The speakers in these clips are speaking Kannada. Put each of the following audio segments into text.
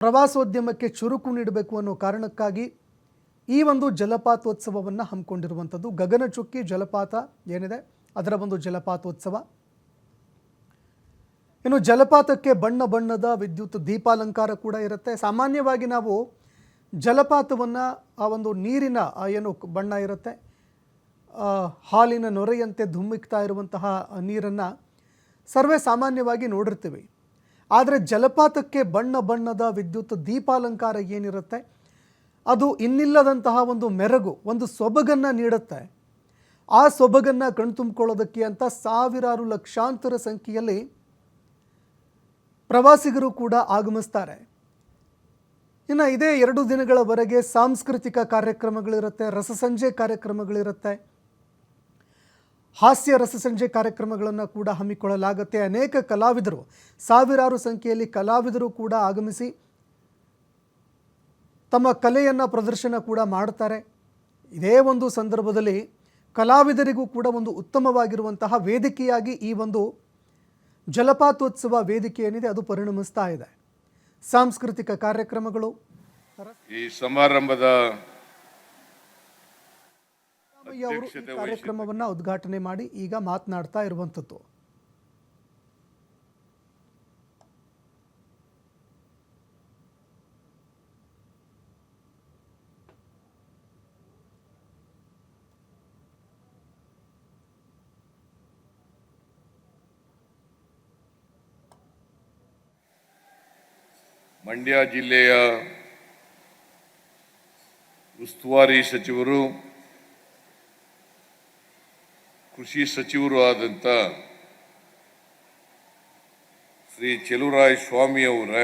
ಪ್ರವಾಸೋದ್ಯಮಕ್ಕೆ ಚುರುಕು ನೀಡಬೇಕು ಅನ್ನೋ ಕಾರಣಕ್ಕಾಗಿ ಈ ಒಂದು ಜಲಪಾತೋತ್ಸವವನ್ನು ಹಮ್ಮಿಕೊಂಡಿರುವಂಥದ್ದು. ಗಗನಚುಕ್ಕಿ ಜಲಪಾತ ಏನಿದೆ? ಅದರ ಒಂದು ಜಲಪಾತೋತ್ಸವ. ಇನ್ನು ಜಲಪಾತಕ್ಕೆ ಬಣ್ಣ ಬಣ್ಣದ ವಿದ್ಯುತ್ ದೀಪಾಲಂಕಾರ ಕೂಡ ಇರುತ್ತೆ. ಸಾಮಾನ್ಯವಾಗಿ ನಾವು ಜಲಪಾತವನ್ನು ಆ ಒಂದು ನೀರಿನ ಏನು ಬಣ್ಣ ಇರುತ್ತೆ ಹಾಲಿನ ನೊರೆಯಂತೆ ಧುಮ್ಮಿಕ್ತಾ ಇರುವಂತಹ ನೀರನ್ನು ಸರ್ವೇ ಸಾಮಾನ್ಯವಾಗಿ ನೋಡಿರ್ತೀವಿ. ಆದರೆ ಜಲಪಾತಕ್ಕೆ ಬಣ್ಣ ಬಣ್ಣದ ವಿದ್ಯುತ್ ದೀಪಾಲಂಕಾರ ಏನಿರುತ್ತೆ? ಅದು ಇನ್ನಿಲ್ಲದಂತಹ ಒಂದು ಮೆರಗು, ಒಂದು ಸೊಬಗನ್ನು ನೀಡುತ್ತೆ. ಆ ಸೊಬಗನ್ನು ಕಣ್ತುಂಬಿಕೊಳ್ಳೋದಕ್ಕೆ ಅಂತ ಸಾವಿರಾರು ಲಕ್ಷಾಂತರ ಸಂಖ್ಯೆಯಲ್ಲಿ ಪ್ರವಾಸಿಗರು ಕೂಡ ಆಗಮಿಸ್ತಾರೆ. ಇನ್ನು ಇದೇ ಎರಡು ದಿನಗಳವರೆಗೆ ಸಾಂಸ್ಕೃತಿಕ ಕಾರ್ಯಕ್ರಮಗಳಿರುತ್ತೆ, ರಸಸಂಜೆ ಕಾರ್ಯಕ್ರಮಗಳಿರುತ್ತೆ. ಹಾಸ್ಯ ರಸಸಂಜೆ ಕಾರ್ಯಕ್ರಮಗಳನ್ನು ಕೂಡ ಹಮ್ಮಿಕೊಳ್ಳಲಾಗುತ್ತೆ. ಅನೇಕ ಕಲಾವಿದರು, ಸಾವಿರಾರು ಸಂಖ್ಯೆಯಲ್ಲಿ ಕಲಾವಿದರು ಕೂಡ ಆಗಮಿಸಿ ತಮ್ಮ ಕಲೆಯನ್ನು ಪ್ರದರ್ಶನ ಕೂಡ ಮಾಡ್ತಾರೆ ಇದೇ ಒಂದು ಸಂದರ್ಭದಲ್ಲಿ ಕಲಾವಿದರಿಗೂ ಕೂಡ ಒಂದು ಉತ್ತಮವಾಗಿರುವಂತಹ ವೇದಿಕೆಯಾಗಿ ಈ ಒಂದು ಜಲಪಾತೋತ್ಸವ ವೇದಿಕೆ ಏನಿದೆ, ಅದು ಪರಿಣಮಿಸ್ತಾ ಇದೆ. ಸಾಂಸ್ಕೃತಿಕ ಕಾರ್ಯಕ್ರಮಗಳು, ಈ ಸಮಾರಂಭದ ಅವರು ಕಾರ್ಯಕ್ರಮವನ್ನು ಉದ್ಘಾಟನೆ ಮಾಡಿ ಈಗ ಮಾತನಾಡ್ತಾ ಇರುವಂಥದ್ದು. ಮಂಡ್ಯ ಜಿಲ್ಲೆಯ ಉಸ್ತುವಾರಿ ಸಚಿವರು ಕೃಷಿ ಸಚಿವರು ಆದಂಥ ಶ್ರೀ ಚೆಲುವರಾಯ ಸ್ವಾಮಿ ಅವರ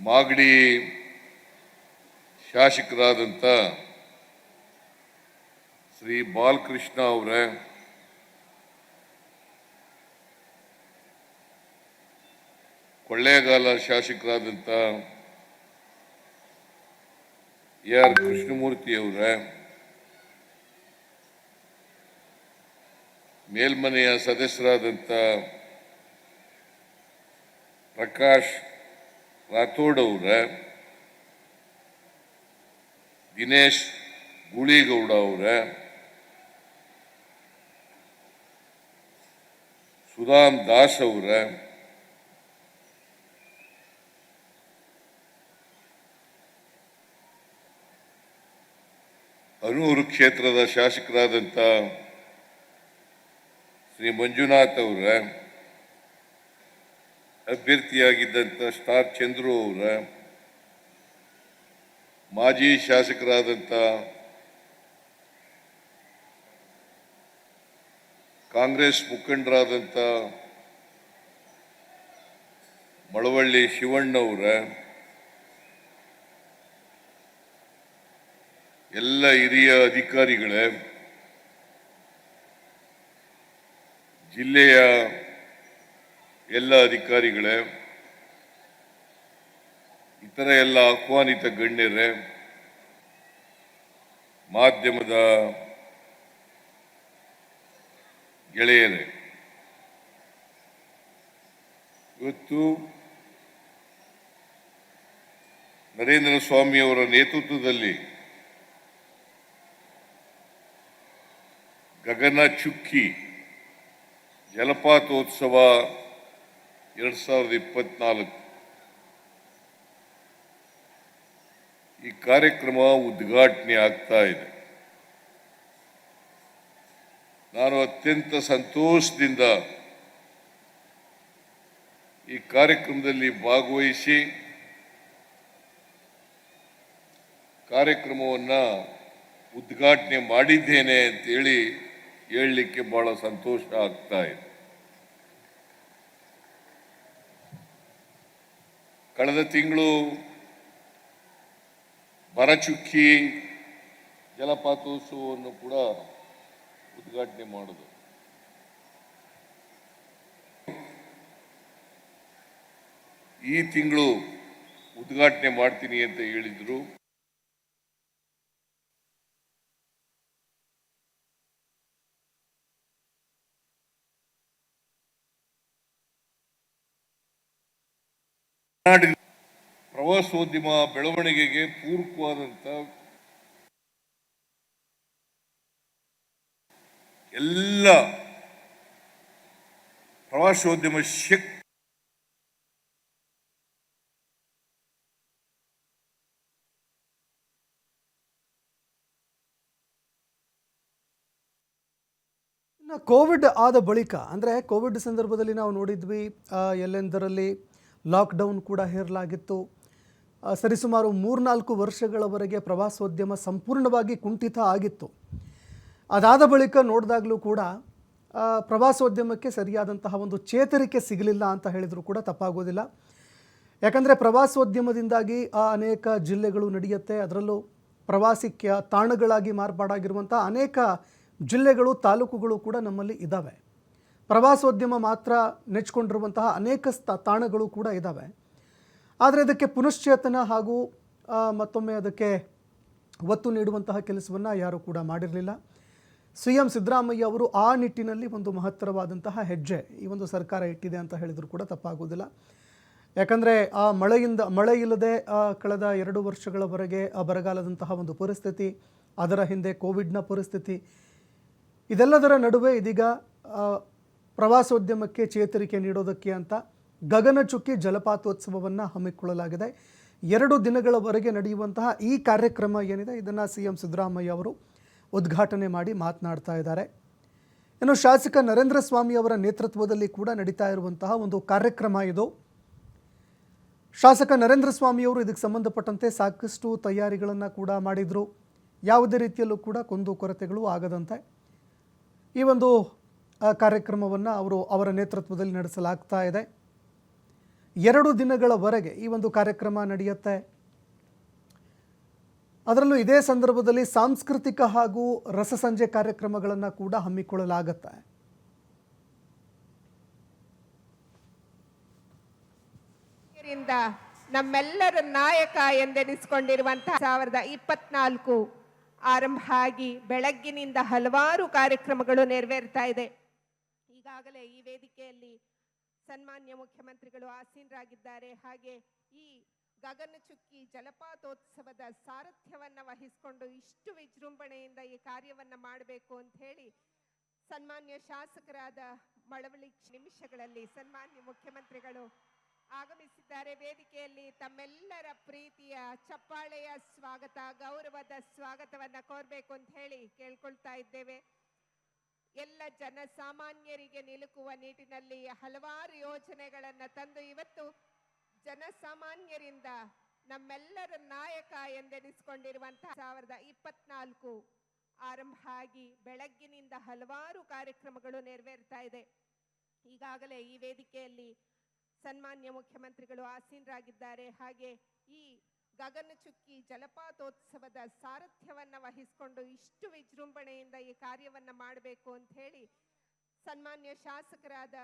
ಮಾಗಡಿ ಶಾಸಕರಾದಂಥ ಶ್ರೀ ಬಾಲಕೃಷ್ಣ ಅವರ ಕೊಳ್ಳೇಗಾಲ ಶಾಸಕರಾದಂಥ ಎ ಆರ್ ಕೃಷ್ಣಮೂರ್ತಿಯವರ ಮೇಲ್ಮನೆಯ ಸದಸ್ಯರಾದಂಥ ಪ್ರಕಾಶ್ ರಾಥೋಡ್ ಅವರ ದಿನೇಶ್ ಗುಳಿಗೌಡ ಅವರ ಸುಧಾಮ್ ದಾಸ್ ಅವರ ಅನೂರು ಕ್ಷೇತ್ರದ ಶಾಸಕರಾದಂಥ ಶ್ರೀ ಮಂಜುನಾಥ್ ಅವರ ಅಭ್ಯರ್ಥಿಯಾಗಿದ್ದಂಥ ಸ್ಟಾರ್ ಚಂದ್ರು ಅವರ, ಮಾಜಿ ಶಾಸಕರಾದಂಥ ಕಾಂಗ್ರೆಸ್ ಮುಖಂಡರಾದಂಥ ಮಳವಳ್ಳಿ ಶಿವಣ್ಣವರ ಎಲ್ಲ ಹಿರಿಯ ಅಧಿಕಾರಿಗಳೇ, ಜಿಲ್ಲೆಯ ಎಲ್ಲ ಅಧಿಕಾರಿಗಳೇ, ಇತರ ಎಲ್ಲ ಆಹ್ವಾನಿತ ಗಣ್ಯರೇ, ಮಾಧ್ಯಮದ ಗೆಳೆಯರೇ, ಇವತ್ತು ನರೇಂದ್ರ ಸ್ವಾಮಿ ಅವರ ನೇತೃತ್ವದಲ್ಲಿ ಗಗನ ಚುಕ್ಕಿ ಜಲಪಾತೋತ್ಸವ ಎರಡು ಸಾವಿರದ ಇಪ್ಪತ್ನಾಲ್ಕು. ಈ ಕಾರ್ಯಕ್ರಮ ಉದ್ಘಾಟನೆ ಆಗ್ತಾ ಇದೆ. ನಾನು ಅತ್ಯಂತ ಸಂತೋಷದಿಂದ ಈ ಕಾರ್ಯಕ್ರಮದಲ್ಲಿ ಭಾಗವಹಿಸಿ ಕಾರ್ಯಕ್ರಮವನ್ನು ಉದ್ಘಾಟನೆ ಮಾಡಿದ್ದೇನೆ ಅಂತೇಳಿ ಹೇಳಲಿಕ್ಕೆ ಬಹಳ ಸಂತೋಷ ಆಗ್ತಾ ಇದೆ. ಕಳೆದ ತಿಂಗಳು ಬರಚುಕ್ಕಿ ಜಲಪಾತೋತ್ಸವವನ್ನು ಕೂಡ ಉದ್ಘಾಟನೆ ಮಾಡೋದು ಈ ತಿಂಗಳು ಉದ್ಘಾಟನೆ ಮಾಡ್ತೀನಿ ಅಂತ ಹೇಳಿದ್ರು. ಕರ್ನಾಟಕ ಪ್ರವಾಸೋದ್ಯಮ ಬೆಳವಣಿಗೆಗೆ ಪೂರಕವಾದಂಥ ಎಲ್ಲ ಪ್ರವಾಸೋದ್ಯಮ ಶಕ್ತಿ ಕೋವಿಡ್ ಆದ ಬಳಿಕ, ಅಂದರೆ ಕೋವಿಡ್ ಸಂದರ್ಭದಲ್ಲಿ ನಾವು ನೋಡಿದ್ವಿ ಎಲ್ಲೆಂದರಲ್ಲಿ ಲಾಕ್ಡೌನ್ ಕೂಡ ಹೇರಲಾಗಿತ್ತು. ಸರಿಸುಮಾರು ಮೂರ್ನಾಲ್ಕು ವರ್ಷಗಳವರೆಗೆ ಪ್ರವಾಸೋದ್ಯಮ ಸಂಪೂರ್ಣವಾಗಿ ಕುಂಠಿತ ಆಗಿತ್ತು. ಅದಾದ ಬಳಿಕ ನೋಡಿದಾಗಲೂ ಕೂಡ ಪ್ರವಾಸೋದ್ಯಮಕ್ಕೆ ಸರಿಯಾದಂತಹ ಒಂದು ಚೇತರಿಕೆ ಸಿಗಲಿಲ್ಲ ಅಂತ ಹೇಳಿದರೂ ಕೂಡ ತಪ್ಪಾಗೋದಿಲ್ಲ. ಯಾಕಂದರೆ ಪ್ರವಾಸೋದ್ಯಮದಿಂದಾಗಿ ಆ ಅನೇಕ ಜಿಲ್ಲೆಗಳು ನಡೆಯುತ್ತೆ. ಅದರಲ್ಲೂ ಪ್ರವಾಸಿ ಕ್ಯ- ತಾಣಗಳಾಗಿ ಮಾರ್ಪಾಡಾಗಿರುವಂಥ ಅನೇಕ ಜಿಲ್ಲೆಗಳು, ತಾಲೂಕುಗಳು ಕೂಡ ನಮ್ಮಲ್ಲಿ ಇದ್ದಾವೆ ಪ್ರವಾಸೋದ್ಯಮ ಮಾತ್ರ ನೆಚ್ಕೊಂಡಿರುವಂತಹ ಅನೇಕ ತಾಣಗಳು ಕೂಡ ಇದ್ದಾವೆ ಆದರೆ ಅದಕ್ಕೆ ಪುನಶ್ಚೇತನ ಹಾಗೂ ಮತ್ತೊಮ್ಮೆ ಅದಕ್ಕೆ ಒತ್ತು ನೀಡುವಂತಹ ಕೆಲಸವನ್ನು ಯಾರೂ ಕೂಡ ಮಾಡಿರಲಿಲ್ಲ. ಸಿ ಎಂ ಸಿದ್ದರಾಮಯ್ಯ ಅವರು ಆ ನಿಟ್ಟಿನಲ್ಲಿ ಒಂದು ಮಹತ್ತರವಾದಂತಹ ಹೆಜ್ಜೆ ಈ ಒಂದು ಸರ್ಕಾರ ಇಟ್ಟಿದೆ ಅಂತ ಹೇಳಿದರೂ ಕೂಡ ತಪ್ಪಾಗುವುದಿಲ್ಲ. ಯಾಕಂದರೆ ಆ ಮಳೆಯಿಂದ, ಮಳೆ ಇಲ್ಲದೆ ಕಳೆದ ಎರಡು ವರ್ಷಗಳವರೆಗೆ ಆ ಬರಗಾಲದಂತಹ ಒಂದು ಪರಿಸ್ಥಿತಿ, ಅದರ ಹಿಂದೆ ಕೋವಿಡ್ನ ಪರಿಸ್ಥಿತಿ, ಇದೆಲ್ಲದರ ನಡುವೆ ಇದೀಗ ಪ್ರವಾಸೋದ್ಯಮಕ್ಕೆ ಚೇತರಿಕೆ ನೀಡೋದಕ್ಕೆ ಅಂತ ಗಗನಚುಕ್ಕಿ ಜಲಪಾತೋತ್ಸವವನ್ನು ಹಮ್ಮಿಕೊಳ್ಳಲಾಗಿದೆ. ಎರಡು ದಿನಗಳವರೆಗೆ ನಡೆಯುವಂತಹ ಈ ಕಾರ್ಯಕ್ರಮ ಏನಿದೆ, ಇದನ್ನು ಸಿ ಎಂ ಸಿದ್ದರಾಮಯ್ಯ ಅವರು ಉದ್ಘಾಟನೆ ಮಾಡಿ ಮಾತನಾಡ್ತಾ ಇದ್ದಾರೆ. ಇನ್ನು ಶಾಸಕ ನರೇಂದ್ರ ಸ್ವಾಮಿ ಅವರ ನೇತೃತ್ವದಲ್ಲಿ ಕೂಡ ನಡೀತಾ ಇರುವಂತಹ ಒಂದು ಕಾರ್ಯಕ್ರಮ ಇದು. ಶಾಸಕ ನರೇಂದ್ರ ಸ್ವಾಮಿಯವರು ಇದಕ್ಕೆ ಸಂಬಂಧಪಟ್ಟಂತೆ ಸಾಕಷ್ಟು ತಯಾರಿಗಳನ್ನು ಕೂಡ ಮಾಡಿದರು. ಯಾವುದೇ ರೀತಿಯಲ್ಲೂ ಕೂಡ ಕುಂದು ಕೊರತೆಗಳು ಆಗದಂತೆ. ಈ ಒಂದು ಕಾರ್ಯಕ್ರಮವನ್ನು ಅವರು ಅವರ ನೇತೃತ್ವದಲ್ಲಿ ನಡೆಸಲಾಗ್ತಾ ಇದೆ. ಎರಡು ದಿನಗಳವರೆಗೆ ಈ ಒಂದು ಕಾರ್ಯಕ್ರಮ ನಡೆಯುತ್ತೆ. ಅದರಲ್ಲೂ ಇದೇ ಸಂದರ್ಭದಲ್ಲಿ ಸಾಂಸ್ಕೃತಿಕ ಹಾಗೂ ರಸಸಂಜೆ ಕಾರ್ಯಕ್ರಮಗಳನ್ನು ಕೂಡ ಹಮ್ಮಿಕೊಳ್ಳಲಾಗತ್ತೆ. ನಮ್ಮೆಲ್ಲರ ನಾಯಕ ಎಂದೆನಿಸಿಕೊಂಡಿರುವಂತಹ ಸಾವಿರದ ಇಪ್ಪತ್ನಾಲ್ಕು ಆರಂಭ ಆಗಿ ಬೆಳಗ್ಗಿನಿಂದ ಹಲವಾರು ಕಾರ್ಯಕ್ರಮಗಳು ನೆರವೇರ್ತಾ ಇದೆ. ಈಗಾಗಲೇ ಈ ವೇದಿಕೆಯಲ್ಲಿ ಸನ್ಮಾನ್ಯ ಮುಖ್ಯಮಂತ್ರಿಗಳು ಆಸೀನರಾಗಿದ್ದಾರೆ. ಹಾಗೆ ಈ ಗಗನಚುಕ್ಕಿ ಜಲಪಾತೋತ್ಸವದ ಸಾರಥ್ಯವನ್ನು ವಹಿಸಿಕೊಂಡು ಇಷ್ಟು ವಿಜೃಂಭಣೆಯಿಂದ ಈ ಕಾರ್ಯವನ್ನು ಮಾಡಬೇಕು ಅಂತ ಹೇಳಿ ಸನ್ಮಾನ್ಯ ಶಾಸಕರಾದ ಮಳವಳ್ಳಿ ನಿಮಿಷಗಳಲ್ಲಿ ಸನ್ಮಾನ್ಯ ಮುಖ್ಯಮಂತ್ರಿಗಳು ಆಗಮಿಸಿದ್ದಾರೆ. ವೇದಿಕೆಯಲ್ಲಿ ತಮ್ಮೆಲ್ಲರ ಪ್ರೀತಿಯ ಚಪ್ಪಾಳೆಯ ಸ್ವಾಗತ, ಗೌರವದ ಸ್ವಾಗತವನ್ನ ಕೋರ್ಬೇಕು ಅಂತ ಹೇಳಿ ಕೇಳ್ಕೊಳ್ತಾ ಇದ್ದೇವೆ. ಎಲ್ಲ ಜನಸಾಮಾನ್ಯರಿಗೆ ನಿಲುಕುವ ನಿಟ್ಟಿನಲ್ಲಿ ಹಲವಾರು ಯೋಜನೆಗಳನ್ನು ತಂದು ಇವತ್ತು ಜನಸಾಮಾನ್ಯರಿಂದ ನಮ್ಮೆಲ್ಲರ ನಾಯಕ ಎಂದೆನಿಸಿಕೊಂಡಿರುವಂತಹ ಸಾವಿರದ ಇಪ್ಪತ್ನಾಲ್ಕು ಆರಂಭ ಆಗಿ ಬೆಳಗ್ಗಿನಿಂದ ಹಲವಾರು ಕಾರ್ಯಕ್ರಮಗಳು ನೆರವೇರ್ತಾ ಇದೆ. ಈಗಾಗಲೇ ಈ ವೇದಿಕೆಯಲ್ಲಿ ಸನ್ಮಾನ್ಯ ಮುಖ್ಯಮಂತ್ರಿಗಳು ಆಸೀನರಾಗಿದ್ದಾರೆ. ಹಾಗೆ ಈ ಗಗನಚುಕ್ಕಿ ಜಲಪಾತೋತ್ಸವದ ಸಾರಥ್ಯವನ್ನು ವಹಿಸಿಕೊಂಡು ಇಷ್ಟು ವಿಜೃಂಭಣೆಯಿಂದ ಈ ಕಾರ್ಯವನ್ನು ಮಾಡಬೇಕು ಅಂತ ಹೇಳಿ ಸನ್ಮಾನ್ಯ ಶಾಸಕರಾದ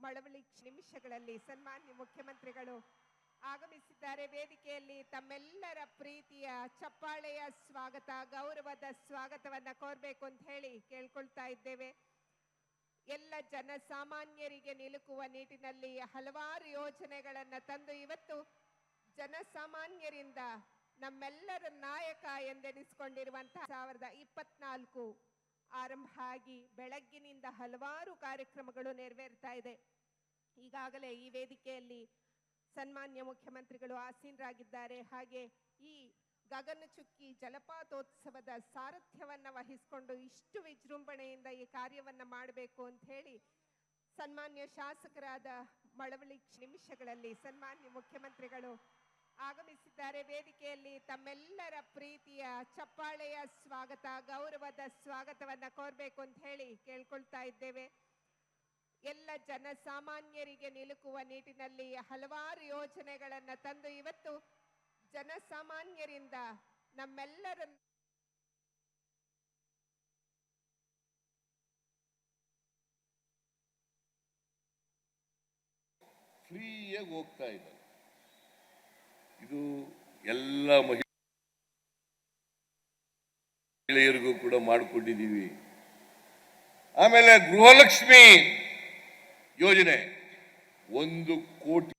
ಮಳವಳ್ಳಿ ನಿಮಿಷಗಳಲ್ಲಿ ಸನ್ಮಾನ್ಯ ಮುಖ್ಯಮಂತ್ರಿಗಳು ಆಗಮಿಸಿದ್ದಾರೆ. ವೇದಿಕೆಯಲ್ಲಿ ತಮ್ಮೆಲ್ಲರ ಪ್ರೀತಿಯ ಚಪ್ಪಾಳೆಯ ಸ್ವಾಗತ, ಗೌರವದ ಸ್ವಾಗತವನ್ನ ಕೋರಬೇಕು ಅಂತ ಹೇಳಿ ಕೇಳ್ಕೊಳ್ತಾ ಇದ್ದೇವೆ. ಎಲ್ಲ ಜನಸಾಮಾನ್ಯರಿಗೆ ನಿಲುಕುವ ನಿಟ್ಟಿನಲ್ಲಿ ಹಲವಾರು ಯೋಜನೆಗಳನ್ನು ತಂದು ಇವತ್ತು ಜನಸಾಮಾನ್ಯರಿಂದ ನಮ್ಮೆಲ್ಲರ ನಾಯಕ ಎಂದೆನಿಸಿಕೊಂಡಿರುವಂತಹ ಸಾವಿರದ ಇಪ್ಪತ್ನಾಲ್ಕು ಆರಂಭ ಆಗಿ ಬೆಳಗ್ಗಿನಿಂದ ಹಲವಾರು ಕಾರ್ಯಕ್ರಮಗಳು ನೆರವೇರ್ತಾ ಇದೆ. ಈಗಾಗಲೇ ಈ ವೇದಿಕೆಯಲ್ಲಿ ಸನ್ಮಾನ್ಯ ಮುಖ್ಯಮಂತ್ರಿಗಳು ಆಸೀನರಾಗಿದ್ದಾರೆ. ಹಾಗೆ ಈ ಗಗನಚುಕ್ಕಿ ಜಲಪಾತೋತ್ಸವದ ಸಾರಥ್ಯವನ್ನ ವಹಿಸಿಕೊಂಡು ಇಷ್ಟು ವಿಜೃಂಭಣೆಯಿಂದ ಈ ಕಾರ್ಯವನ್ನ ಮಾಡಬೇಕು ಅಂತ ಹೇಳಿ ಸನ್ಮಾನ್ಯ ಶಾಸಕರಾದ ಮಳವಳ್ಳಿ ನಿಮಿಷಗಳಲ್ಲಿ ಸನ್ಮಾನ್ಯ ಮುಖ್ಯಮಂತ್ರಿಗಳು ಆಗಮಿಸಿದ್ದಾರೆ ವೇದಿಕೆಯಲ್ಲಿ ತಮ್ಮೆಲ್ಲರ ಪ್ರೀತಿಯ ಚಪ್ಪಾಳೆಯ ಸ್ವಾಗತ, ಗೌರವದ ಸ್ವಾಗತವನ್ನ ಕೋರ್ಬೇಕು ಅಂತ ಹೇಳಿ ಕೇಳ್ಕೊಳ್ತಾ ಇದ್ದೇವೆ. ಎಲ್ಲ ಜನಸಾಮಾನ್ಯರಿಗೆ ನಿಲುಕುವ ನಿಟ್ಟಿನಲ್ಲಿ ಹಲವಾರು ಯೋಜನೆಗಳನ್ನ ತಂದು ಇವತ್ತು ಜನಸಾಮಾನ್ಯರಿಂದ ನಮ್ಮೆಲ್ಲರ ಫ್ರೀಯಾಗಿ ಹೋಗ್ತಾ ಇದ್ದಾರೆ. ಇದು ಎಲ್ಲ ಮಹಿಳೆಯರಿಗೂ ಕೂಡ ಮಾಡಿಕೊಂಡಿದ್ದೀವಿ. ಆಮೇಲೆ ಗೃಹಲಕ್ಷ್ಮಿ ಯೋಜನೆ. ಒಂದು ಕೋಟಿ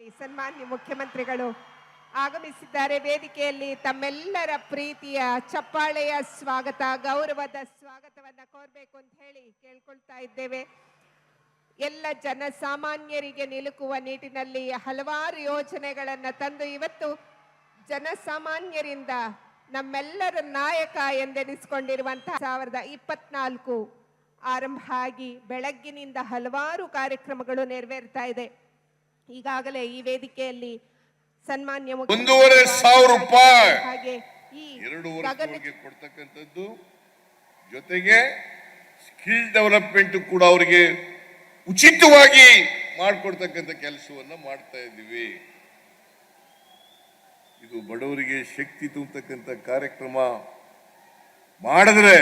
ಸನ್ಮಾನ್ಯ ಮುಖ್ಯಮಂತ್ರಿಗಳು ಆಗಮಿಸಿದ್ದಾರೆ. ವೇದಿಕೆಯಲ್ಲಿ ತಮ್ಮೆಲ್ಲರ ಪ್ರೀತಿಯ ಚಪ್ಪಾಳೆಯ ಸ್ವಾಗತ, ಗೌರವದ ಸ್ವಾಗತವನ್ನ ಕೋರ್ಬೇಕು ಅಂತ ಹೇಳಿ ಕೇಳ್ಕೊಳ್ತಾ ಇದ್ದೇವೆ. ಎಲ್ಲ ಜನಸಾಮಾನ್ಯರಿಗೆ ನಿಲುಕುವ ನಿಟ್ಟಿನಲ್ಲಿ ಹಲವಾರು ಯೋಜನೆಗಳನ್ನು ತಂದು ಇವತ್ತು ಜನಸಾಮಾನ್ಯರಿಂದ ನಮ್ಮೆಲ್ಲರ ನಾಯಕ ಎಂದೆನಿಸಿಕೊಂಡಿರುವಂತಹ ಸಾವಿರದ ಇಪ್ಪತ್ನಾಲ್ಕು ಆರಂಭ ಆಗಿ ಬೆಳಗ್ಗಿನಿಂದ ಹಲವಾರು ಕಾರ್ಯಕ್ರಮಗಳು ನೆರವೇರ್ತಾ ಇದೆ. ಈಗಾಗಲೇ ಈ ವೇದಿಕೆಯಲ್ಲಿ ಸನ್ಮಾನ್ಯ ಒಂದೂವರೆ ಸಾವಿರ ರೂಪಾಯಿ. ಹಾಗೆ ಈ ಎರಡು ಗಗನ ವರ್ಷಕ್ಕೆ ಕೊಡ್ತಕ್ಕಂಥದ್ದು ಜೊತೆಗೆ ಸ್ಕಿಲ್ ಡೆವಲಪ್ಮೆಂಟ್ ಕೂಡ ಅವರಿಗೆ ಉಚಿತವಾಗಿ ಮಾಡಿಕೊಡ್ತಕ್ಕಂಥ ಕೆಲಸವನ್ನು ಮಾಡ್ತಾ ಇದ್ದೀವಿ ಇದು ಬಡವರಿಗೆ ಶಕ್ತಿ ತುಂಬತಕ್ಕಂಥ ಕಾರ್ಯಕ್ರಮ ಮಾಡಿದ್ರೆ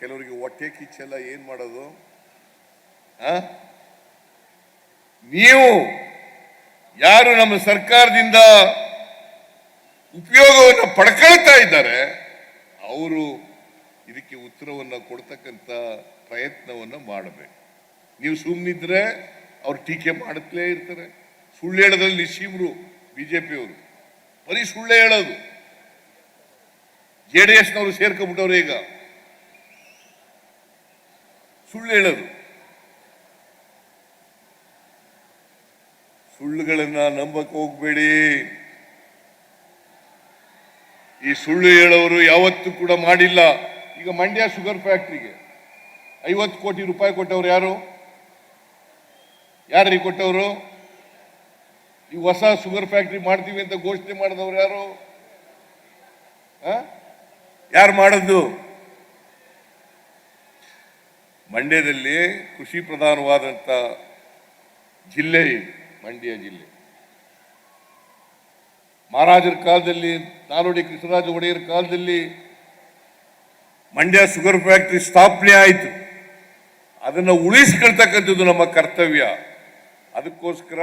ಕೆಲವರಿಗೆ ಹೊಟ್ಟೆ ಕಿಚ್ಚೆಲ್ಲ ಏನು ಮಾಡೋದು ಆ? ನೀವು ಯಾರು ನಮ್ಮ ಸರ್ಕಾರದಿಂದ ಉಪಯೋಗವನ್ನು ಪಡ್ಕೊಳ್ತಾ ಇದ್ದಾರೆ, ಅವರು ಇದಕ್ಕೆ ಉತ್ತರವನ್ನು ಕೊಡ್ತಕ್ಕಂಥ ಪ್ರಯತ್ನವನ್ನು ಮಾಡಬೇಕು. ನೀವು ಸುಮ್ಮನಿದ್ರೆ ಅವ್ರು ಟೀಕೆ ಮಾಡುತ್ತಲೇ ಇರ್ತಾರೆ. ಸುಳ್ಳು ಹೇಳೋದ್ರಲ್ಲಿ ಜೆ ಪಿಯವರು ಬರೀ ಸುಳ್ಳು ಹೇಳೋದು. ಜೆ ಡಿ ಎಸ್ನವರು ಸೇರ್ಕೊಂಡ್ಬಿಟ್ಟವ್ರು ಈಗ. ಸುಳ್ಳು ಹೇಳೋದು. ಸುಳ್ಳುಗಳನ್ನ ನಂಬಕ್ ಹೋಗ್ಬೇಡಿ. ಈ ಸುಳ್ಳು ಹೇಳೋರು ಯಾವತ್ತೂ ಕೂಡ ಮಾಡಿಲ್ಲ. ಈಗ ಮಂಡ್ಯ ಶುಗರ್ ಫ್ಯಾಕ್ಟ್ರಿಗೆ ಐವತ್ತು ಕೋಟಿ ರೂಪಾಯಿ ಕೊಟ್ಟವ್ರು ಯಾರು? ಯಾರಿಗೆ ಕೊಟ್ಟವರು? ಈ ಹೊಸ ಶುಗರ್ ಫ್ಯಾಕ್ಟ್ರಿ ಮಾಡ್ತೀವಿ ಅಂತ ಘೋಷಣೆ ಮಾಡಿದವ್ರು ಯಾರು? ಯಾರು ಮಾಡದ್ದು ಮಂಡ್ಯದಲ್ಲಿ ಕೃಷಿ ಪ್ರಧಾನವಾದಂಥ ಜಿಲ್ಲೆ ಮಂಡ್ಯ ಜಿಲ್ಲೆ. ಮಹಾರಾಜರ ಕಾಲದಲ್ಲಿ, ನಾಲ್ವಡಿ ಕೃಷ್ಣರಾಜ ಒಡೆಯರ ಕಾಲದಲ್ಲಿ ಮಂಡ್ಯ ಶುಗರ್ ಫ್ಯಾಕ್ಟರಿ ಸ್ಥಾಪನೆ ಆಯಿತು. ಅದನ್ನು ಉಳಿಸ್ಕೊಳ್ತಕ್ಕಂಥದ್ದು ನಮ್ಮ ಕರ್ತವ್ಯ. ಅದಕ್ಕೋಸ್ಕರ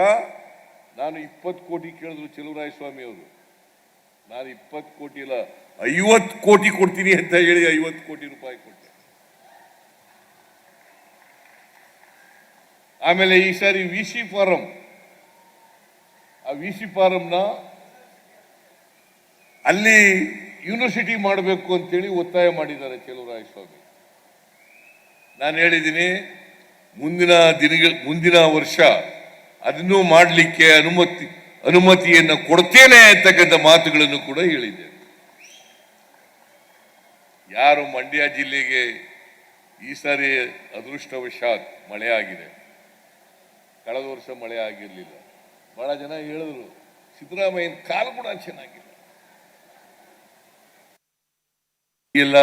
ನಾನು ಇಪ್ಪತ್ತು ಕೋಟಿ ಕೇಳಿದ್ರು ಚೆಲುವರಾಯ ಸ್ವಾಮಿ ಅವರು. ನಾನು ಇಪ್ಪತ್ತು ಕೋಟಿ ಇಲ್ಲ ಐವತ್ತು ಕೋಟಿ ಕೊಡ್ತೀನಿ ಅಂತ ಹೇಳಿ ಐವತ್ತು ಕೋಟಿ ರೂಪಾಯಿ ಕೊಟ್ಟೆ. ಆಮೇಲೆ ಈ ಸಾರಿ ವಿ ಸಿ ಫಾರಂ ಆ ವಿ ಸಿ ಫಾರಂನ ಅಲ್ಲಿ ಯೂನಿವರ್ಸಿಟಿ ಮಾಡಬೇಕು ಅಂತೇಳಿ ಒತ್ತಾಯ ಮಾಡಿದ್ದಾರೆ ಚೆಲುವ ಸ್ವಾಮಿ ನಾನು ಹೇಳಿದ್ದೀನಿ, ಮುಂದಿನ ದಿನ ಮುಂದಿನ ವರ್ಷ ಅದನ್ನು ಮಾಡಲಿಕ್ಕೆ ಅನುಮತಿ, ಅನುಮತಿಯನ್ನು ಕೊಡ್ತೇನೆ ಅಂತಕ್ಕಂಥ ಮಾತುಗಳನ್ನು ಕೂಡ ಹೇಳಿದೆ ಯಾರು ಮಂಡ್ಯ ಜಿಲ್ಲೆಗೆ ಈ ಸಾರಿ ಅದೃಷ್ಟವಶಾತ್ ಮಳೆ ಆಗಿದೆ. ಕಳೆದ ವರ್ಷ ಮಳೆ ಆಗಿರಲಿಲ್ಲ. ಬಹಳ ಜನ ಹೇಳಿದ್ರು, ಸಿದ್ದರಾಮಯ್ಯನ ಕಾಲು ಕೂಡ ಚೆನ್ನಾಗಿಲ್ಲ. ಇಲ್ಲ.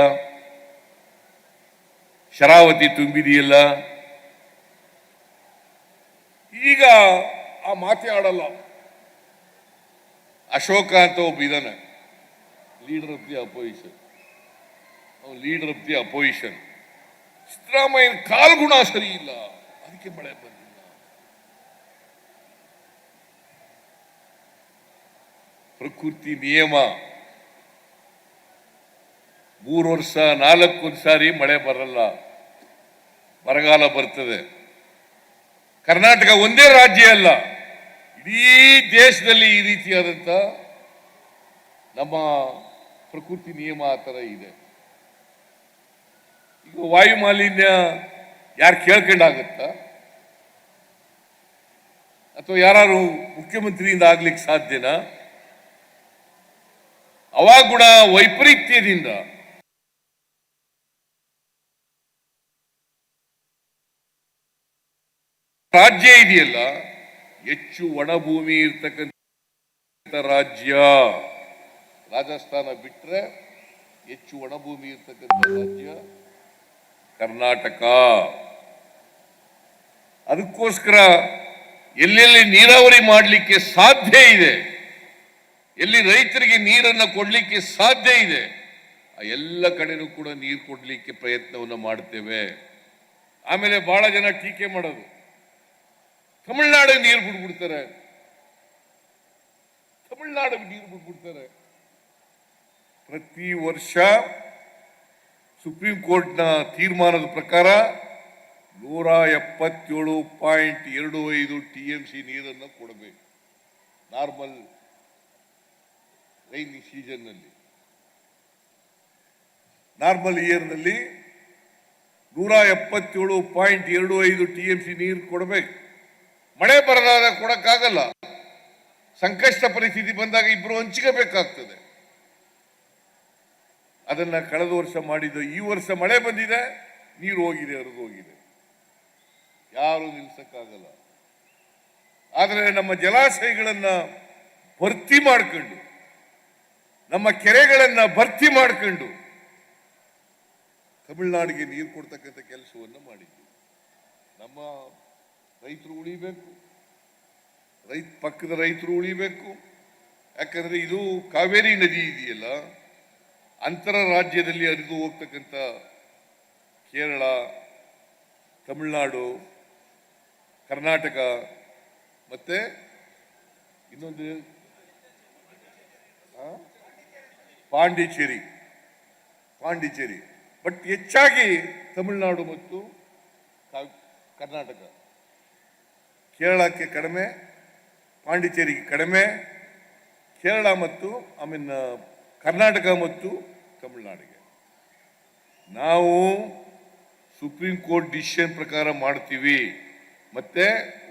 ಶರಾವತಿ ತುಂಬಿದೆಯಲ್ಲ. ಈಗ ಆ ಮಾತೇ ಆಡಲ್ಲ ಅಶೋಕ ಅಂತ ಒಬ್ಬ ಇದ್ದಾನೆ leader of the opposition leader of the opposition ಸಿದ್ದರಾಮಯ್ಯನ ಕಾಲ್ಗುಣ ಸರಿ ಇಲ್ಲ. ಅದಕ್ಕೆ ಮಳೆ ಬಂದಿಲ್ಲ ಪ್ರಕೃತಿ ನಿಯಮ. ಮೂರು ವರ್ಷ, ನಾಲ್ಕೊಂದು ಸಾರಿ ಮಳೆ ಬರಲ್ಲ. ಬರಗಾಲ ಬರ್ತದೆ. ಕರ್ನಾಟಕ ಒಂದೇ ರಾಜ್ಯ ಅಲ್ಲ. ಇಡೀ ದೇಶದಲ್ಲಿ ಈ ರೀತಿಯಾದಂಥ ನಮ್ಮ ಪ್ರಕೃತಿ ನಿಯಮ ಆ ಥರ ಇದೆ. ಈಗ ವಾಯು ಮಾಲಿನ್ಯ ಯಾರು ಕೇಳ್ಕೊಂಡಾಗತ್ತ? ಅಥವಾ ಯಾರು ಮುಖ್ಯಮಂತ್ರಿಯಿಂದ ಆಗ್ಲಿಕ್ಕೆ ಸಾಧ್ಯನಾ? ಅವಾಗುಣ ವೈಪರೀತ್ಯದಿಂದ ರಾಜ್ಯ ಇದೆಯಲ್ಲ? ಹೆಚ್ಚು ಒಣಭೂಮಿ ಇರ್ತಕ್ಕಂಥ ರಾಜ್ಯ. ರಾಜಸ್ಥಾನ ಬಿಟ್ರೆ ಹೆಚ್ಚು ಒಣಭೂಮಿ ಇರ್ತಕ್ಕಂಥ ರಾಜ್ಯ ಕರ್ನಾಟಕ. ಅದಕ್ಕೋಸ್ಕರ ಎಲ್ಲೆಲ್ಲಿ ನೀರಾವರಿ ಮಾಡಲಿಕ್ಕೆ ಸಾಧ್ಯ ಇದೆ ಎಲ್ಲಿ ರೈತರಿಗೆ ನೀರನ್ನು ಕೊಡ್ಲಿಕ್ಕೆ ಸಾಧ್ಯ ಇದೆ, ಆ ಎಲ್ಲ ಕಡೆನೂ ಕೂಡ ನೀರು ಕೊಡ್ಲಿಕ್ಕೆ ಪ್ರಯತ್ನವನ್ನು ಮಾಡ್ತೇವೆ. ಆಮೇಲೆ ಬಹಳ ಜನ ಟೀಕೆ ಮಾಡೋದು. ತಮಿಳ್ನಾಡಿಗೆ ನೀರು ಬಿಟ್ಬಿಡ್ತಾರೆ. ತಮಿಳ್ನಾಡಿಗೆ ನೀರು ಬಿಟ್ಬಿಡ್ತಾರೆ. ಪ್ರತಿ ವರ್ಷ ಸುಪ್ರೀಂ ಕೋರ್ಟ್ನ ತೀರ್ಮಾನದ ಪ್ರಕಾರ ನೂರ ಎಪ್ಪತ್ತೇಳು ಪಾಯಿಂಟ್ ಎರಡು ಐದು ಟಿ ಎಂ ಸಿ ನೀರನ್ನು ಕೊಡಬೇಕು. ನಾರ್ಮಲ್ ರೈನಿ ಸೀಸನ್ನಲ್ಲಿ ನಾರ್ಮಲ್ ಇಯರ್ನಲ್ಲಿ ನೂರ ಎಪ್ಪತ್ತೇಳು ಪಾಯಿಂಟ್ ಎರಡು ಐದು ಟಿ ಎಂ ಸಿ ನೀರು ಕೊಡಬೇಕು. ಮಳೆ ಬರದಾಗ ಕೊಡೋಕ್ಕಾಗಲ್ಲ. ಸಂಕಷ್ಟ ಪರಿಸ್ಥಿತಿ ಬಂದಾಗ ಇಬ್ಬರು ಹಂಚ್ಕೋಬೇಕಾಗ್ತದೆ. ಅದನ್ನ ಕಳೆದ ವರ್ಷ ಮಾಡಿದ್ದು ಈ ವರ್ಷ ಮಳೆ ಬಂದಿದೆ, ನೀರು ಹೋಗಿದೆ, ಹರಿದು ಹೋಗಿದೆ. ಯಾರು ನಿಲ್ಸಕ್ಕಾಗಲ್ಲ. ಆದರೆ ನಮ್ಮ ಜಲಾಶಯಗಳನ್ನ ಭರ್ತಿ ಮಾಡ್ಕೊಂಡು ನಮ್ಮ ಕೆರೆಗಳನ್ನ ಭರ್ತಿ ಮಾಡ್ಕೊಂಡು ತಮಿಳ್ನಾಡಿಗೆ ನೀರು ಕೊಡ್ತಕ್ಕಂಥ ಕೆಲಸವನ್ನು ಮಾಡಿದ್ವಿ. ನಮ್ಮ ರೈತರು ಉಳಿಬೇಕು. ರೈತ, ಪಕ್ಕದ ರೈತರು ಉಳಿಬೇಕು. ಯಾಕಂದ್ರೆ ಇದು ಕಾವೇರಿ ನದಿ ಇದೆಯಲ್ಲ, ಅಂತರ ರಾಜ್ಯದಲ್ಲಿ ಹರಿದು ಹೋಗ್ತಕ್ಕಂಥ ಕೇರಳ, ತಮಿಳುನಾಡು, ಕರ್ನಾಟಕ, ಮತ್ತೆ ಇನ್ನೊಂದು? ಪಾಂಡಿಚೇರಿ ಪಾಂಡಿಚೇರಿ. ಬಟ್ ಹೆಚ್ಚಾಗಿ ತಮಿಳುನಾಡು ಮತ್ತು ಕರ್ನಾಟಕ. ಕೇರಳಕ್ಕೆ ಕಡಿಮೆ, ಪಾಂಡಿಚೇರಿಗೆ ಕಡಿಮೆ, ಕೇರಳ ಮತ್ತು ಐ ಮೀನ್ ಕರ್ನಾಟಕ ಮತ್ತು ತಮಿಳುನಾಡಿಗೆ. ನಾವು ಸುಪ್ರೀಂ ಕೋರ್ಟ್ ಡಿಸಿಷನ್ ಪ್ರಕಾರ ಮಾಡ್ತೀವಿ. ಮತ್ತೆ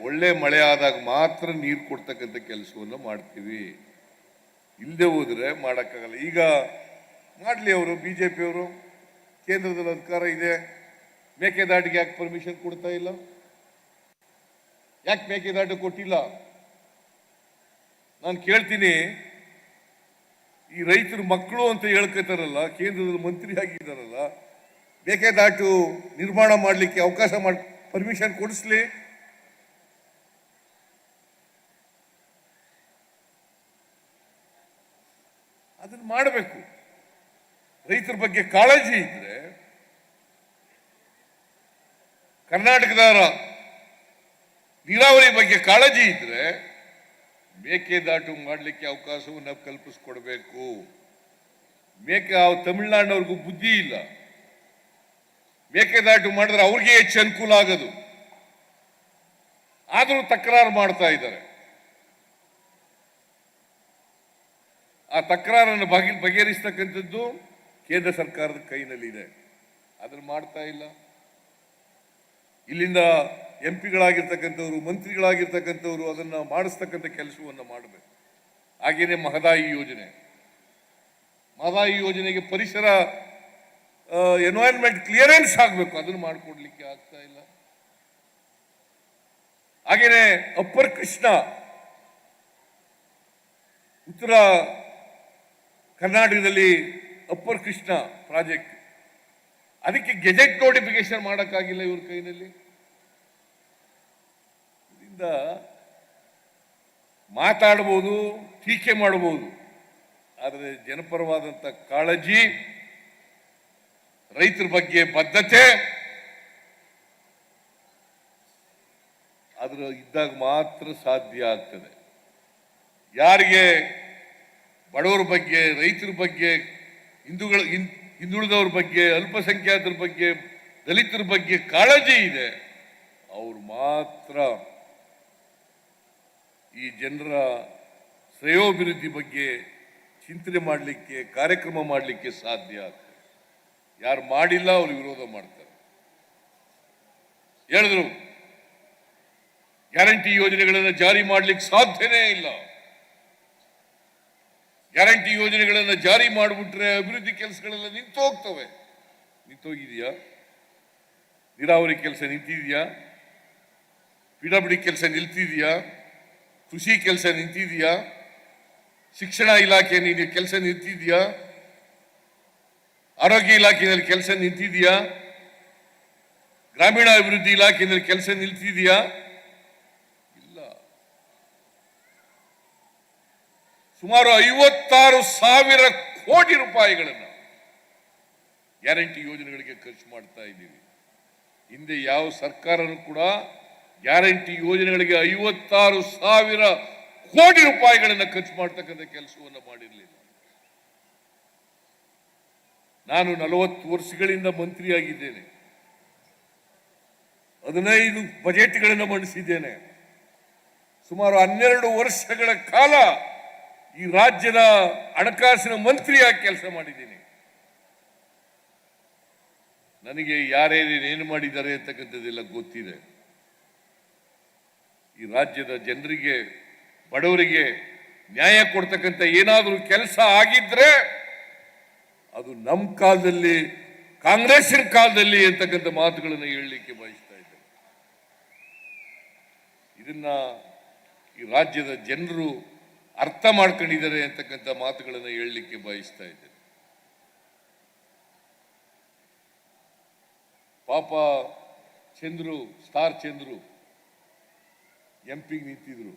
ಒಳ್ಳೆ ಮಳೆ ಆದಾಗ ಮಾತ್ರ ನೀರು ಕೊಡ್ತಕ್ಕಂಥ ಕೆಲಸವನ್ನು ಮಾಡ್ತೀವಿ. ಇಲ್ಲದೆ ಹೋದರೆ ಮಾಡೋಕ್ಕಾಗಲ್ಲ. ಈಗ ಮಾಡಲಿ ಅವರು ಬಿ ಜೆ ಪಿಯವರು ಕೇಂದ್ರದಲ್ಲಿ ಅಧಿಕಾರ ಇದೆ. ಮೇಕೆದಾಟಿಗೆ ಯಾಕೆ ಪರ್ಮಿಷನ್ ಕೊಡ್ತಾ ಇಲ್ಲ? ಯಾಕೆ ಮೇಕೆದಾಟು ಕೊಟ್ಟಿಲ್ಲ? ನಾನು ಕೇಳ್ತೀನಿ, ಈ ರೈತರ ಮಕ್ಕಳು ಅಂತ ಹೇಳ್ಕೊತಾರಲ್ಲ, ಕೇಂದ್ರದಲ್ಲಿ ಮಂತ್ರಿ ಆಗಿದ್ದಾರಲ್ಲ ಮೇಕೆದಾಟು ನಿರ್ಮಾಣ ಮಾಡಲಿಕ್ಕೆ ಅವಕಾಶ ಮಾಡಿ ಪರ್ಮಿಷನ್ ಕೊಡಿಸ್ಲಿ. ಅದನ್ನ ಮಾಡಬೇಕು. ರೈತರ ಬಗ್ಗೆ ಕಾಳಜಿ ಇದ್ರೆ ಕರ್ನಾಟಕದ ನೀರಾವರಿ ಬಗ್ಗೆ ಕಾಳಜಿ ಇದ್ರೆ ಮೇಕೆದಾಟು ಮಾಡಲಿಕ್ಕೆ ಅವಕಾಶವನ್ನು ಕಲ್ಪಿಸ್ಕೊಡ್ಬೇಕು. ಮೇಕೆ ತಮಿಳ್ನಾಡಿನವ್ರಿಗೂ ಬುದ್ಧಿ ಇಲ್ಲ. ಮೇಕೆದಾಟು ಮಾಡಿದ್ರೆ ಅವ್ರಿಗೆ ಹೆಚ್ಚು ಅನುಕೂಲ ಆಗೋದು. ಆದರೂ ತಕರಾರು ಮಾಡ್ತಾ ಇದ್ದಾರೆ. ಆ ತಕರಾರನ್ನು ಬಗೆ, ಬಗೆಹರಿಸ್ತಕ್ಕಂಥದ್ದು ಕೇಂದ್ರ ಸರ್ಕಾರದ ಕೈನಲ್ಲಿದೆ. ಅದನ್ನು ಮಾಡ್ತಾ ಇಲ್ಲ. ಇಲ್ಲಿಂದ ಎಂ ಪಿಗಳಾಗಿರ್ತಕ್ಕಂಥವ್ರು ಮಂತ್ರಿಗಳಾಗಿರ್ತಕ್ಕಂಥವ್ರು ಅದನ್ನು ಮಾಡಿಸ್ತಕ್ಕಂಥ ಕೆಲಸವನ್ನು ಮಾಡಬೇಕು. ಹಾಗೆಯೇ ಮಹದಾಯಿ ಯೋಜನೆ. ಮಹದಾಯಿ ಯೋಜನೆಗೆ ಪರಿಸರ ಎನ್ವೈರನ್ಮೆಂಟ್ ಕ್ಲಿಯರೆನ್ಸ್ ಆಗಬೇಕು. ಅದನ್ನು ಮಾಡಿಕೊಡ್ಲಿಕ್ಕೆ ಆಗ್ತಾ ಇಲ್ಲ. ಹಾಗೆಯೇ ಅಪ್ಪರ್ ಕೃಷ್ಣ, ಉತ್ತರ ಕರ್ನಾಟಕದಲ್ಲಿ ಅಪ್ಪರ್ ಕೃಷ್ಣ ಪ್ರಾಜೆಕ್ಟ್. ಅದಕ್ಕೆ ಗೆಜೆಟ್ ನೋಟಿಫಿಕೇಶನ್ ಮಾಡೋಕ್ಕಾಗಿಲ್ಲ ಇವ್ರ ಕೈನಲ್ಲಿ ಇದರಿಂದ ಮಾತಾಡ್ಬೋದು, ಟೀಕೆ ಮಾಡಬಹುದು ಆದರೆ ಜನಪರವಾದಂಥ ಕಾಳಜಿ, ರೈತರ ಬಗ್ಗೆ ಬದ್ಧತೆ ಅದರ ಇದ್ದಾಗ ಮಾತ್ರ ಸಾಧ್ಯ ಆಗ್ತದೆ. ಯಾರಿಗೆ ಬಡವರ ಬಗ್ಗೆ, ರೈತರ ಬಗ್ಗೆ, ಹಿಂದೂಗಳ ಹಿಂದುಳಿದವ್ರ ಬಗ್ಗೆ, ಅಲ್ಪಸಂಖ್ಯಾತರ ಬಗ್ಗೆ, ದಲಿತರ ಬಗ್ಗೆ ಕಾಳಜಿ ಇದೆ. ಅವ್ರು ಮಾತ್ರ ಈ ಜನರ ಶ್ರೇಯೋಭಿವೃದ್ಧಿ ಬಗ್ಗೆ ಚಿಂತನೆ ಮಾಡಲಿಕ್ಕೆ, ಕಾರ್ಯಕ್ರಮ ಮಾಡಲಿಕ್ಕೆ ಸಾಧ್ಯ ಆಗ್ತದೆ. ಯಾರು ಮಾಡಿಲ್ಲ, ಅವರು ವಿರೋಧ ಮಾಡ್ತಾರೆ. ಹೇಳಿದ್ರು, ಗ್ಯಾರಂಟಿ ಯೋಜನೆಗಳನ್ನು ಜಾರಿ ಮಾಡಲಿಕ್ಕೆ ಸಾಧ್ಯನೇ ಇಲ್ಲ. ಗ್ಯಾರಂಟಿ ಯೋಜನೆಗಳನ್ನು ಜಾರಿ ಮಾಡಿಬಿಟ್ರೆ ಅಭಿವೃದ್ಧಿ ಕೆಲಸಗಳೆಲ್ಲ ನಿಂತು ಹೋಗ್ತವೆ ನಿಂತೋಗಿದೆಯಾ? ನೀರಾವರಿ ಕೆಲಸ ನಿಂತಿದೆಯಾ? ಪಿಡಬ್ಲ್ಯೂ ಕೆಲಸ ನಿಲ್ತಿದೆಯಾ? ಕೃಷಿ ಕೆಲಸ ನಿಂತಿದೆಯಾ? ಶಿಕ್ಷಣ ಇಲಾಖೆ ಕೆಲಸ ನಿಂತಿದೆಯಾ? ಆರೋಗ್ಯ ಇಲಾಖೆಯಲ್ಲಿ ಕೆಲಸ ನಿಂತಿದೆಯಾ? ಗ್ರಾಮೀಣಾಭಿವೃದ್ಧಿ ಇಲಾಖೆಯಲ್ಲಿ ಕೆಲಸ ನಿಲ್ತಿದೆಯಾ ಇಲ್ಲ ಸುಮಾರು ಐವತ್ತಾರು ಸಾವಿರ ಕೋಟಿ ರೂಪಾಯಿಗಳನ್ನು ಗ್ಯಾರಂಟಿ ಯೋಜನೆಗಳಿಗೆ ಖರ್ಚು ಮಾಡ್ತಾ ಇದ್ದೀವಿ. ಹಿಂದೆ ಯಾವ ಸರ್ಕಾರನೂ ಕೂಡ ಗ್ಯಾರಂಟಿ ಯೋಜನೆಗಳಿಗೆ ಐವತ್ತಾರು ಸಾವಿರ ಕೋಟಿ ರೂಪಾಯಿಗಳನ್ನು ಖರ್ಚು ಮಾಡ್ತಕ್ಕಂಥ ಕೆಲಸವನ್ನು ಮಾಡಿರಲಿಲ್ಲ. ನಾನು ನಲವತ್ತು ವರ್ಷಗಳಿಂದ ಮಂತ್ರಿಯಾಗಿದ್ದೇನೆ. ಹದಿನೈದು ಬಜೆಟ್ಗಳನ್ನು ಮಂಡಿಸಿದ್ದೇನೆ. ಸುಮಾರು ಹನ್ನೆರಡು ವರ್ಷಗಳ ಕಾಲ ಈ ರಾಜ್ಯದ ಹಣಕಾಸಿನ ಮಂತ್ರಿಯಾಗಿ ಕೆಲಸ ಮಾಡಿದ್ದೀನಿ. ನನಗೆ ಯಾರೇನೇನು ಮಾಡಿದ್ದಾರೆ ಅಂತಕ್ಕಂಥದ್ದೆಲ್ಲ ಗೊತ್ತಿದೆ. ಈ ರಾಜ್ಯದ ಜನರಿಗೆ, ಬಡವರಿಗೆ ನ್ಯಾಯ ಕೊಡ್ತಕ್ಕಂಥ ಏನಾದರೂ ಕೆಲಸ ಆಗಿದ್ರೆ ಅದು ನಮ್ಮ ಕಾಲದಲ್ಲಿ, ಕಾಂಗ್ರೆಸ್ಸಿನ ಕಾಲದಲ್ಲಿ ಅಂತಕ್ಕಂಥ ಮಾತುಗಳನ್ನು ಹೇಳಲಿಕ್ಕೆ ಬಯಸ್ತಾ ಇದ್ದೇನೆ. ಇದನ್ನ ಈ ರಾಜ್ಯದ ಜನರು ಅರ್ಥ ಮಾಡ್ಕೊಂಡಿದ್ದಾರೆ ಅಂತಕ್ಕಂಥ ಮಾತುಗಳನ್ನು ಹೇಳಲಿಕ್ಕೆ ಬಯಸ್ತಾ ಇದ್ದೇನೆ. ಪಾಪ ಚಂದ್ರು, ಸ್ಟಾರ್ ಚಂದ್ರು ಎಂ ಪಿಗೆ ನಿಂತಿದ್ರು.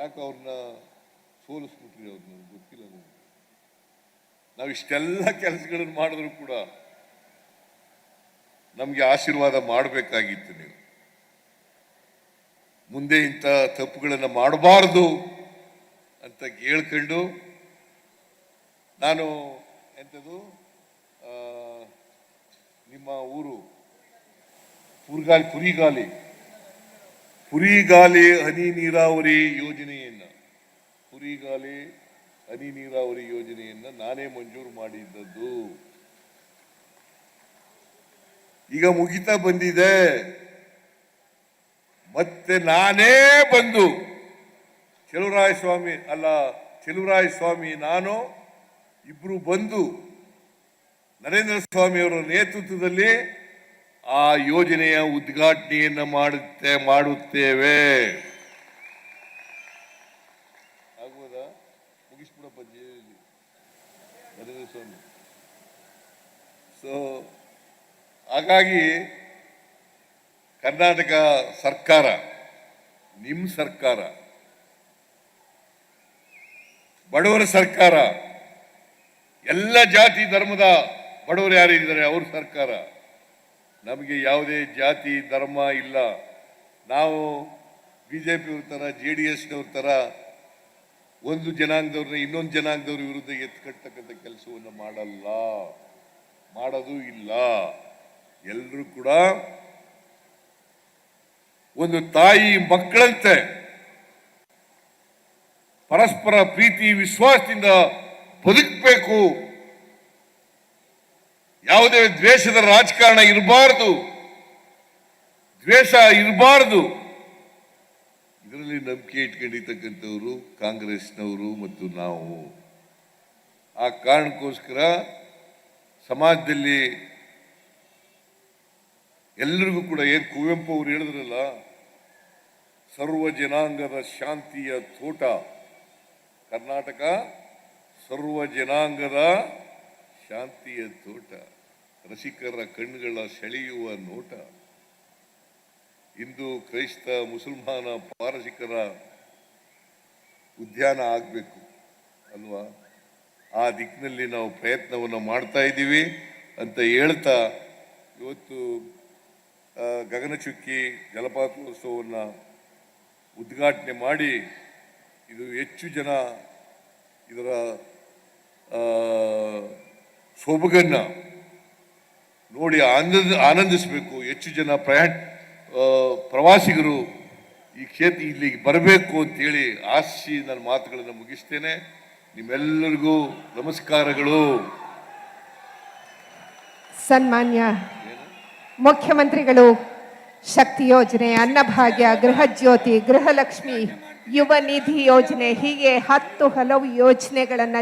ಯಾಕೆ ಅವ್ರನ್ನ ಸೋಲಿಸ್ಬಿಟ್ರಿ ಅವ್ರನ್ನ ಗೊತ್ತಿಲ್ಲ ನನಗೆ. ನಾವು ಇಷ್ಟೆಲ್ಲ ಕೆಲಸಗಳನ್ನು ಮಾಡಿದ್ರು ಕೂಡ ನಮಗೆ ಆಶೀರ್ವಾದ ಮಾಡಬೇಕಾಗಿತ್ತು ನೀವು. ಮುಂದೆ ಇಂಥ ತಪ್ಪುಗಳನ್ನು ಮಾಡಬಾರ್ದು ಅಂತ ಕೇಳ್ಕೊಂಡು ನಾನು ಎಂಥದ್ದು ನಿಮ್ಮ ಊರು ಪುರಿಗಾಲಿ ಪುರಿಗಾಲಿ ಪುರಿಗಾಲಿ ಹನಿ ನೀರಾವರಿ ಯೋಜನೆಯನ್ನ, ಪುರಿಗಾಲಿ ಹನಿ ನೀರಾವರಿ ಯೋಜನೆಯನ್ನ ನಾನೇ ಮಂಜೂರು ಮಾಡಿದ್ದದ್ದು. ಈಗ ಮುಗಿತಾ ಬಂದಿದೆ. ಮತ್ತೆ ನಾನೇ ಬಂದು ಚೆಲುವರಾಯ ಸ್ವಾಮಿ ಅಲ್ಲ ಚೆಲುವರಾಯ ಸ್ವಾಮಿ ನಾನು ಇಬ್ರು ಬಂದು ನರೇಂದ್ರ ಸ್ವಾಮಿ ಅವರ ನೇತೃತ್ವದಲ್ಲಿ ಆ ಯೋಜನೆಯ ಉದ್ಘಾಟನೆಯನ್ನು ಮಾಡುತ್ತೆ, ಮಾಡುತ್ತೇವೆ. ಆಗ್ಬೋದಾ? ಮುಗಿಸ್ಬಿಡಪ್ಪ ನರೇಂದ್ರ ಸ್ವಾಮಿ. ಸೊ ಹಾಗಾಗಿ ಕರ್ನಾಟಕ ಸರ್ಕಾರ ನಿಮ್ಮ ಸರ್ಕಾರ, ಬಡವರ ಸರ್ಕಾರ, ಎಲ್ಲ ಜಾತಿ ಧರ್ಮದ ಬಡವರು ಯಾರಿದ್ದಾರೆ ಅವ್ರ ಸರ್ಕಾರ. ನಮಗೆ ಯಾವುದೇ ಜಾತಿ ಧರ್ಮ ಇಲ್ಲ. ನಾವು ಬಿ ಜೆ ಪಿಯವ್ರ ಥರ, ಜೆ ಡಿ ಎಸ್ನವ್ರ ಥರ ಒಂದು ಜನಾಂಗದವ್ರನ್ನ ಇನ್ನೊಂದು ಜನಾಂಗದವ್ರ ವಿರುದ್ಧ ಎತ್ಕಟ್ಟಕ್ಕಂಥ ಕೆಲಸವನ್ನು ಮಾಡಲ್ಲ. ಮಾಡೋದು ಇಲ್ಲ. ಎಲ್ಲರೂ ಕೂಡ ಒಂದು ತಾಯಿ ಮಕ್ಕಳಂತೆ ಪರಸ್ಪರ ಪ್ರೀತಿ, ವಿಶ್ವಾಸದಿಂದ ಬದುಕಬೇಕು. ಯಾವುದೇ ದ್ವೇಷದ ರಾಜಕಾರಣ ಇರಬಾರದು. ದ್ವೇಷ ಇರಬಾರದು. ಇದರಲ್ಲಿ ನಂಬಿಕೆ ಇಟ್ಕೊಂಡಿರ್ತಕ್ಕಂಥವರು ಕಾಂಗ್ರೆಸ್ನವರು ಮತ್ತು ನಾವು. ಆ ಕಾರಣಕ್ಕೋಸ್ಕರ ಸಮಾಜದಲ್ಲಿ ಎಲ್ಲರಿಗೂ ಕೂಡ ಏನು ಕುವೆಂಪು ಅವರು ಹೇಳಿದ್ರಲ್ಲ ಸರ್ವ ಜನಾಂಗದ ಶಾಂತಿಯ ತೋಟ. ಕರ್ನಾಟಕ ಸರ್ವ ಜನಾಂಗದ ಶಾಂತಿಯ ತೋಟ. ರಸಿಕರ ಕಣ್ಣುಗಳ ಸೆಳೆಯುವ ನೋಟ. ಇಂದು ಕ್ರೈಸ್ತ ಮುಸಲ್ಮಾನ ಪಾರಸಿಕರ ಉದ್ಯಾನ ಆಗಬೇಕು, ಅಲ್ವಾ? ಆ ದಿಕ್ಕಿನಲ್ಲಿ ನಾವು ಪ್ರಯತ್ನವನ್ನು ಮಾಡ್ತಾ ಇದ್ದೀವಿ ಅಂತ ಹೇಳ್ತಾ ಇವತ್ತು ಗಗನಚುಕ್ಕಿ ಜಲಪಾತೋತ್ಸವವನ್ನು ಉದ್ಘಾಟನೆ ಮಾಡಿ ಇದು ಹೆಚ್ಚು ಜನ ಇದರ ಸೊಬಗನ್ನು ನೋಡಿ ಆನಂದ ಆನಂದಿಸಬೇಕು. ಹೆಚ್ಚು ಜನ ಪ್ರಯಾಣ ಪ್ರವಾಸಿಗರು ಈ ಕ್ಷೇತ್ರ ಇಲ್ಲಿಗೆ ಬರಬೇಕು ಅಂತೇಳಿ ಆಶಿಸಿ ನನ್ನ ಮಾತುಗಳನ್ನು ಮುಗಿಸ್ತೇನೆ. ನಿಮ್ಮೆಲ್ಲರಿಗೂ ನಮಸ್ಕಾರಗಳು. ಸನ್ಮಾನ್ಯ ಮುಖ್ಯಮಂತ್ರಿಗಳು ಶಕ್ತಿ ಯೋಜನೆ ಅನ್ನಭಾಗ್ಯ ಗೃಹ ಜ್ಯೋತಿ ಗೃಹಲಕ್ಷ್ಮಿ ಯುವ ನಿಧಿ ಯೋಜನೆ ಹೀಗೆ ಹತ್ತು ಹಲವು ಯೋಜನೆಗಳನ್ನ